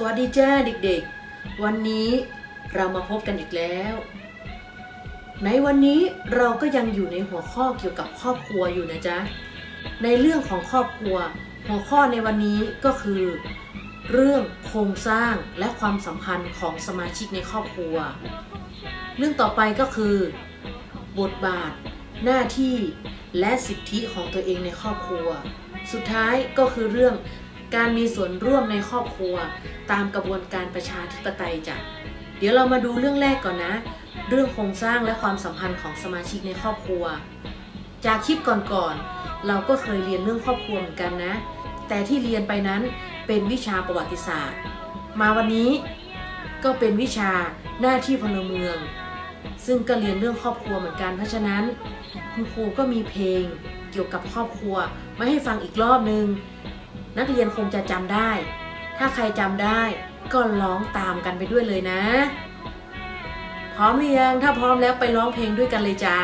สวัสดีจ้าเด็กๆ วันนี้เรามาพบกันอีกแล้ว ในวันนี้เราก็ยังอยู่ในหัวข้อเกี่ยวกับครอบครัวอยู่นะจ๊ะ ในเรื่องของครอบครัว หัวข้อในวันนี้ก็คือ เรื่องโครงสร้างและความสัมพันธ์ของสมาชิกในครอบครัว เรื่องต่อไปก็คือ บทบาท หน้าที่และสิทธิของตัวเองในครอบครัว สุดท้ายก็คือเรื่อง การมีส่วนร่วมในครอบครัว ตามกระบวนการประชาธิปไตยจ้ะเดี๋ยวเรามาดูเรื่องแรกก่อนนะ เรื่องโครงสร้างและความสัมพันธ์ของสมาชิกในครอบครัว จากคลิปก่อนๆเราก็เคยเรียนเรื่องครอบครัวเหมือนกันนะ แต่ที่เรียนไปนั้นเป็นวิชาประวัติศาสตร์ มาวันนี้ก็เป็นวิชาหน้าที่พลเมือง ซึ่งก็เรียนเรื่องครอบครัวเหมือนกันเพราะฉะนั้น คุณครูก็มีเพลงเกี่ยวกับครอบครัวมาให้ฟังอีกรอบนึง นักเรียนคงจะจำได้ ถ้าใครจำได้ก็ร้องตามกันไปด้วยเลยนะ พร้อมหรือยัง ถ้าพร้อมแล้วไปร้องเพลงด้วยกันเลยจ้า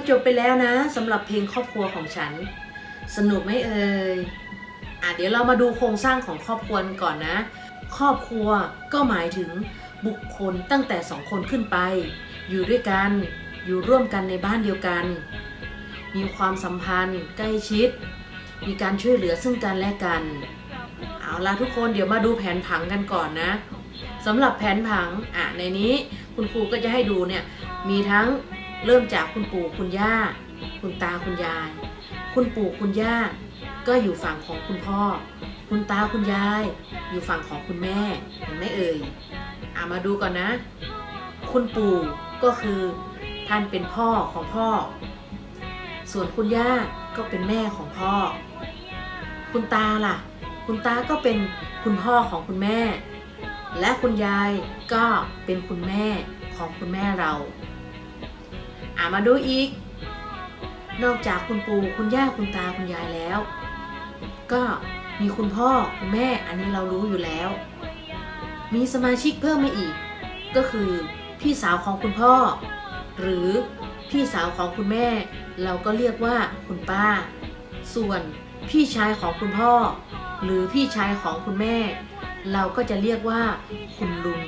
ก็จบไปแล้วนะสำหรับเพลงครอบครัวของฉัน สนุกไหมเอ่ยอะเดี๋ยวเรามาดูโครงสร้างของครอบครัวก่อนนะ ครอบครัวก็หมายถึงบุคคลตั้งแต่สองคนขึ้นไป อยู่ด้วยกัน อยู่ร่วมกันในบ้านเดียวกัน มีความสัมพันธ์ ใกล้ชิด มีการช่วยเหลือซึ่งกันและกัน เอาล่ะทุกคนเดี๋ยวมาดูแผนผังกันก่อนนะสำหรับแผนผังอะในนี้คุณครูก็จะให้ดูเนี่ยมีทั้ง เริ่มจากคุณปู่คุณย่า คุณตาคุณยาย คุณปู่คุณย่า ก็อยู่ฝั่งของคุณพ่อ คุณตาคุณยาย อยู่ฝั่งของคุณแม่เห็นไหมเอ่ยอะมาดูก่อนนะ คุณปู่ก็คือท่านเป็นพ่อของพ่อ ส่วนคุณย่าก็เป็นแม่ของพ่อ คุณตาล่ะ คุณตาก็เป็นคุณพ่อของคุณแม่ และคุณยายก็เป็นคุณแม่ของคุณแม่เรา อ่ามาดูอีก นอกจากคุณปู่คุณย่าคุณตาคุณยายแล้ว ก็มีคุณพ่อคุณแม่อันนี้เรารู้อยู่แล้ว มีสมาชิกเพิ่มมาอีก ก็คือพี่สาวของคุณพ่อ หรือพี่สาวของคุณแม่ เราก็เรียกว่าคุณป้า ส่วนพี่ชายของคุณพ่อ หรือพี่ชายของคุณแม่ เราก็จะเรียกว่าคุณลุง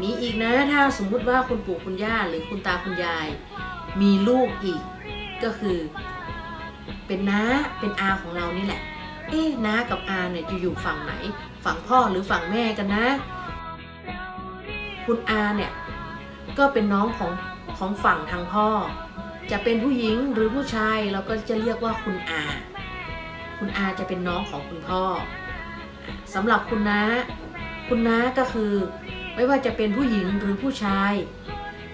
มีอีกนะถ้าสมมุติว่าคุณปู่คุณย่าหรือคุณตาคุณยาย มีลูกอีกก็คือ เป็นน้าเป็นอาของเรานี่แหละ เอ๊ะน้ากับอาเนี่ยจะอยู่ฝั่งไหน ฝั่งพ่อหรือฝั่งแม่กันนะ คุณอาเนี่ยก็เป็นน้องของของฝั่งทางพ่อ จะเป็นผู้หญิงหรือผู้ชายเราก็จะเรียกว่าคุณอา คุณอาจะเป็นน้องของคุณพ่อสำหรับคุณน้า คุณน้าก็คือ ไม่ว่าจะเป็นผู้หญิงหรือผู้ชาย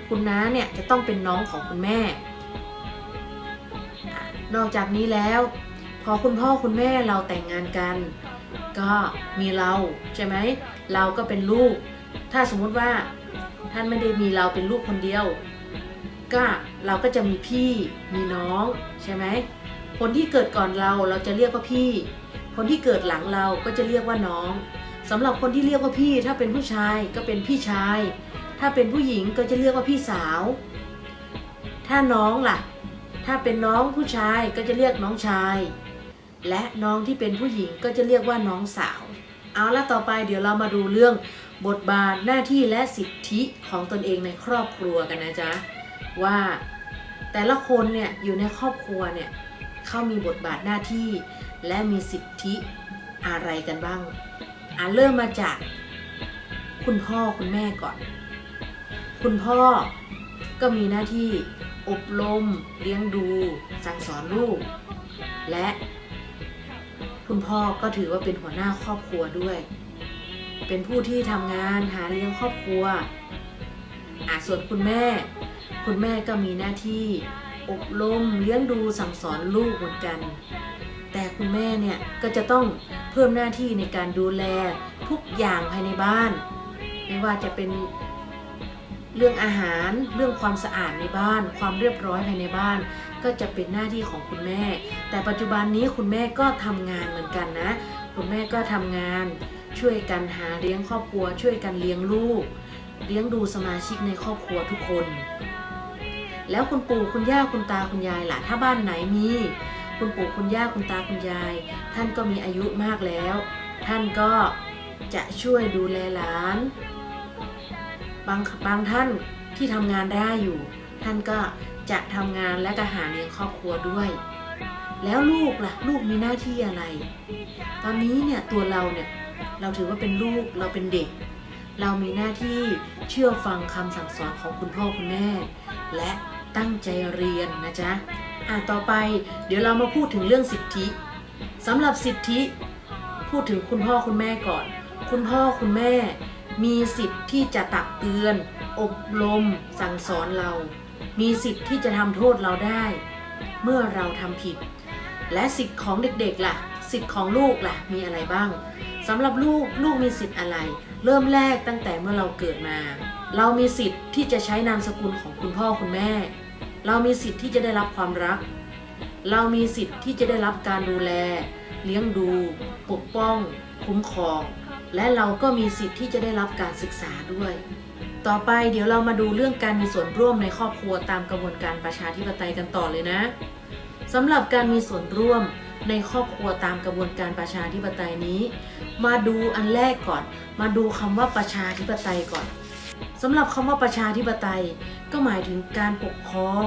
คุณน้าเนี่ยจะต้องเป็นน้องของคุณแม่ นอกจากนี้แล้ว พอคุณพ่อคุณแม่เราแต่งงานกัน ก็มีเราใช่ไหมเราก็เป็นลูก ถ้าสมมุติว่าท่านไม่ได้มีเราเป็นลูกคนเดียว ก็เราก็จะมีพี่มีน้องใช่ไหมคนที่เกิดก่อนเราเราจะเรียกว่าพี่ คนที่เกิดหลังเราก็จะเรียกว่าน้อง สำหรับคนที่เรียกว่าพี่ ถ้าเป็นผู้ชายก็เป็นพี่ชาย ถ้าเป็นผู้หญิงก็จะเรียกว่าพี่สาว ถ้าน้องล่ะ ถ้าเป็นน้องผู้ชายก็จะเรียกน้องชาย และน้องที่เป็นผู้หญิงก็จะเรียกว่าน้องสาว เอาละต่อไปเดี๋ยวเรามาดูเรื่องบทบาทหน้าที่และสิทธิของตนเองในครอบครัวกันนะจ๊ะ ว่าแต่ละคนเนี่ยอยู่ในครอบครัวเนี่ยเขามีบทบาทหน้าที่ และมีสิทธิอะไรกันบ้าง เริ่มมาจาก คุณพ่อคุณแม่ก่อน คุณพ่อก็มีหน้าที่อบรมเลี้ยงดู สั่งสอนลูก และ คุณพ่อก็ถือว่าเป็นหัวหน้าครอบครัวด้วย เป็นผู้ที่ทำงานหาเลี้ยงครอบครัวอะส่วนคุณแม่ คุณแม่ก็มีหน้าที่ อบรมเลี้ยงดูสั่งสอนลูกเหมือนกัน แต่คุณแม่เนี่ยก็จะต้อง เพิ่มหน้าที่ในการดูแลทุกอย่างภายในบ้าน ไม่ว่าจะเป็นเรื่องอาหารเรื่องความสะอาดในบ้าน ความเรียบร้อยภายในบ้าน ก็จะเป็นหน้าที่ของคุณแม่ แต่ปัจจุบันนี้คุณแม่ก็ทำงานเหมือนกันนะ คุณแม่ก็ทำงาน ช่วยกันหาเลี้ยงครอบครัว ช่วยกันเลี้ยงลูก เลี้ยงดูสมาชิกในครอบครัวทุกคน แล้วคุณปู่คุณย่าคุณตาคุณยายล่ะถ้าบ้านไหนมี คุณปู่คุณย่าคุณตาคุณยาย ท่านก็มีอายุมากแล้ว ท่านก็จะช่วยดูแลหลาน บางบางท่านที่ทำงานได้อยู่ ท่านก็จะทำงานและก็หาเลี้ยงครอบครัวด้วย แล้วลูกล่ะ ลูกมีหน้าที่อะไร ตอนนี้เนี่ยตัวเราเนี่ยเราถือว่าเป็นลูกเราเป็นเด็ก เรามีหน้าที่เชื่อฟังคำสั่งสอนของคุณพ่อคุณแม่ และตั้งใจเรียนนะจ๊ะ อะต่อไปเดี๋ยวเรามาพูดถึงเรื่องสิทธิสำหรับสิทธิ พูดถึงคุณพ่อคุณแม่ก่อน คุณพ่อคุณแม่ มีสิทธิ์ที่จะตักเตือน อบรม สั่งสอนเรา มีสิทธิ์ที่จะทำโทษเราได้ เมื่อเราทำผิด และสิทธิ์ของเด็กๆล่ะ สิทธิ์ของลูกล่ะ มีอะไรบ้างสำหรับลูกลูกมีสิทธิ์อะไร เริ่มแรกตั้งแต่เมื่อเราเกิดมา เรามีสิทธิ์ที่จะใช้นามสกุลของคุณพ่อคุณแม่ เรามีสิทธิ์ที่จะได้รับความรัก เรามีสิทธิ์ที่จะได้รับการดูแล เลี้ยงดู ปกป้อง คุ้มครอง และเราก็มีสิทธิ์ที่จะได้รับการศึกษาด้วย ต่อไปเดี๋ยวเรามาดูเรื่องการมีส่วนร่วมในครอบครัวตามกระบวนการประชาธิปไตยกันต่อเลยนะสำหรับการมีส่วนร่วมในครอบครัวตามกระบวนการประชาธิปไตยนี้ มาดูอันแรกก่อน มาดูคำว่าประชาธิปไตยก่อน สำหรับคำว่าประชาธิปไตย ก็หมายถึงการปกครอง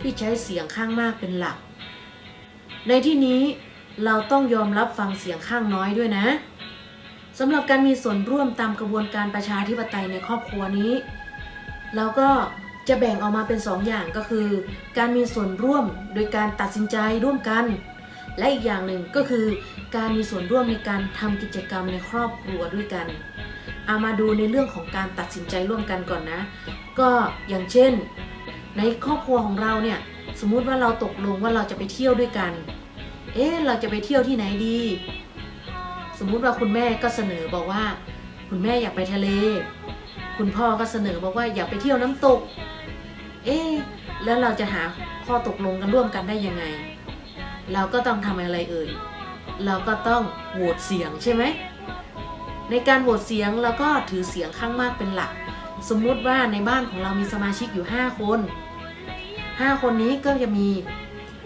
ที่ใช้เสียงข้างมากเป็นหลัก ในที่นี้เราต้องยอมรับฟังเสียงข้างน้อยด้วยนะสำหรับการมีส่วนร่วมตามกระบวนการประชาธิปไตยในครอบครัวนี้เราก็จะแบ่งออกมาเป็นสองอย่างก็คือ การมีส่วนร่วมโดยการตัดสินใจร่วมกัน และอีกอย่างหนึ่งก็คือ การมีส่วนร่วมในการทำกิจกรรมในครอบครัวด้วยกัน เอามาดูในเรื่องของการตัดสินใจร่วมกันก่อนนะ ก็อย่างเช่น ในครอบครัวของเราเนี่ยสมมุติว่าเราตกลงว่าเราจะไปเที่ยวด้วยกัน เอ๊ะเราจะไปเที่ยวที่ไหนดี สมมุติว่าคุณแม่ก็เสนอบอกว่า คุณแม่อยากไปทะเล คุณพ่อก็เสนอบอกว่าอยากไปเที่ยวน้ำตก เอ๊ะแล้วเราจะหาข้อตกลงกันร่วมกันได้ยังไง เราก็ต้องทำอะไรเอ่ย เราก็ต้องโหวตเสียงใช่ไหม ในการโหวตเสียงแล้วก็ถือเสียงข้างมากเป็นหลัก สมมุติว่าในบ้านของเรามีสมาชิกอยู่ 5 คน 5 คนนี้ก็จะมี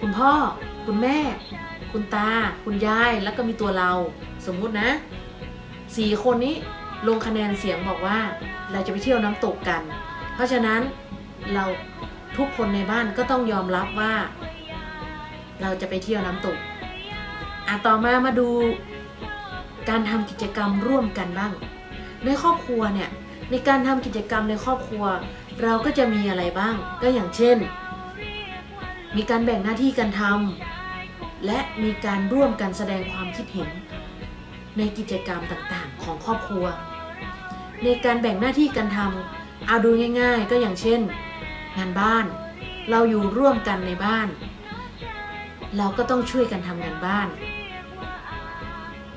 คุณพ่อ คุณแม่ คุณตา คุณยายแล้วก็มีตัวเรา สมมุตินะ4คนนี้ลงคะแนนเสียงบอกว่าเราจะไปเที่ยวน้ำตกกัน เพราะฉะนั้นเราทุกคนในบ้านก็ต้องยอมรับว่า เราจะไปเที่ยวน้ำตกอะต่อมามาดู การทำกิจกรรมร่วมกันบ้าง ในครอบครัวเนี่ยในการทำกิจกรรมในครอบครัว เราก็จะมีอะไรบ้าง ก็อย่างเช่น มีการแบ่งหน้าที่กันทำและมีการร่วมกันแสดงความคิดเห็น ในกิจกรรมต่างๆ ของครอบครัว ในการแบ่งหน้าที่กันทำเอาดูง่าย ๆ ก็อย่างเช่น งานบ้าน เราอยู่ร่วมกันในบ้าน เราก็ต้องช่วยกันทำงานบ้าน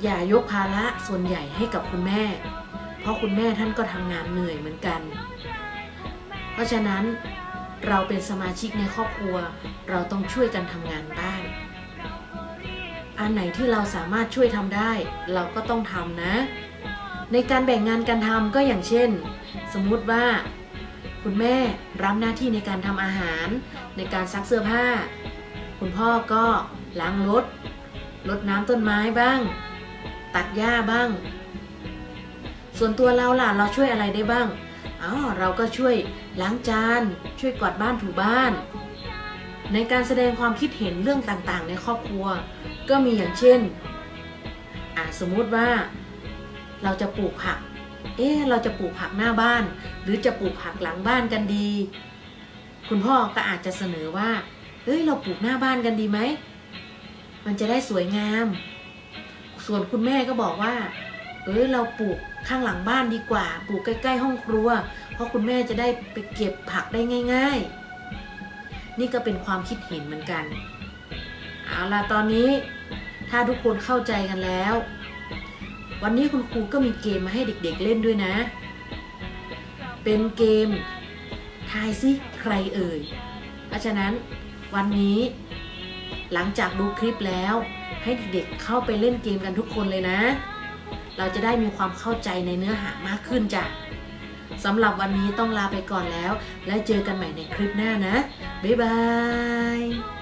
อย่ายกภาระส่วนใหญ่ให้กับคุณแม่ เพราะคุณแม่ท่านก็ทำงานเหนื่อยเหมือนกัน เพราะฉะนั้นเราเป็นสมาชิกในครอบครัว เราต้องช่วยกันทำงานบ้าน อันไหนที่เราสามารถช่วยทำได้ เราก็ต้องทำนะ ในการแบ่งงานการทำก็อย่างเช่น สมมุติว่า คุณแม่รับหน้าที่ในการทำอาหาร ในการซักเสื้อผ้า คุณพ่อก็ล้างรถรดน้ำต้นไม้บ้าง ตัดหญ้าบ้าง ส่วนตัวเราล่ะเราช่วยอะไรได้บ้างอ๋อเราก็ช่วยล้างจาน ช่วยกวาดบ้านถูบ้าน ในการแสดงความคิดเห็นเรื่องต่างๆ ในครอบครัว ก็มีอย่างเช่นอะสมมุติว่า เราจะปลูกผัก เอ๊เราจะปลูกผักหน้าบ้าน หรือจะปลูกผักหลังบ้านกันดี คุณพ่อก็อาจจะเสนอว่าเอ้ยเราปลูกหน้าบ้านกันดีไหม มันจะได้สวยงาม ส่วนคุณแม่ก็บอกว่า เอ้ยเราปลูกข้างหลังบ้านดีกว่า ปลูกใกล้ ๆ ห้องครัว เพราะคุณแม่จะได้ไปเก็บผักได้ง่าย ๆ นี่ก็เป็นความคิดเห็นเหมือนกัน เอาล่ะตอนนี้ถ้าทุกคนเข้าใจกันแล้ว วันนี้คุณครูก็มีเกมมาให้เด็ก ๆเล่นด้วยนะ เป็นเกมทายซิใครเอ่ย เพราะฉะนั้นวันนี้ หลังจากดูคลิปแล้ว ให้เด็กๆเข้าไปเล่นเกมกันทุกคนเลยนะ เราจะได้มีความเข้าใจในเนื้อหามากขึ้นจ้ะสำหรับวันนี้ต้องลาไปก่อนแล้ว และเจอกันใหม่ในคลิปหน้านะ บ๊ายบาย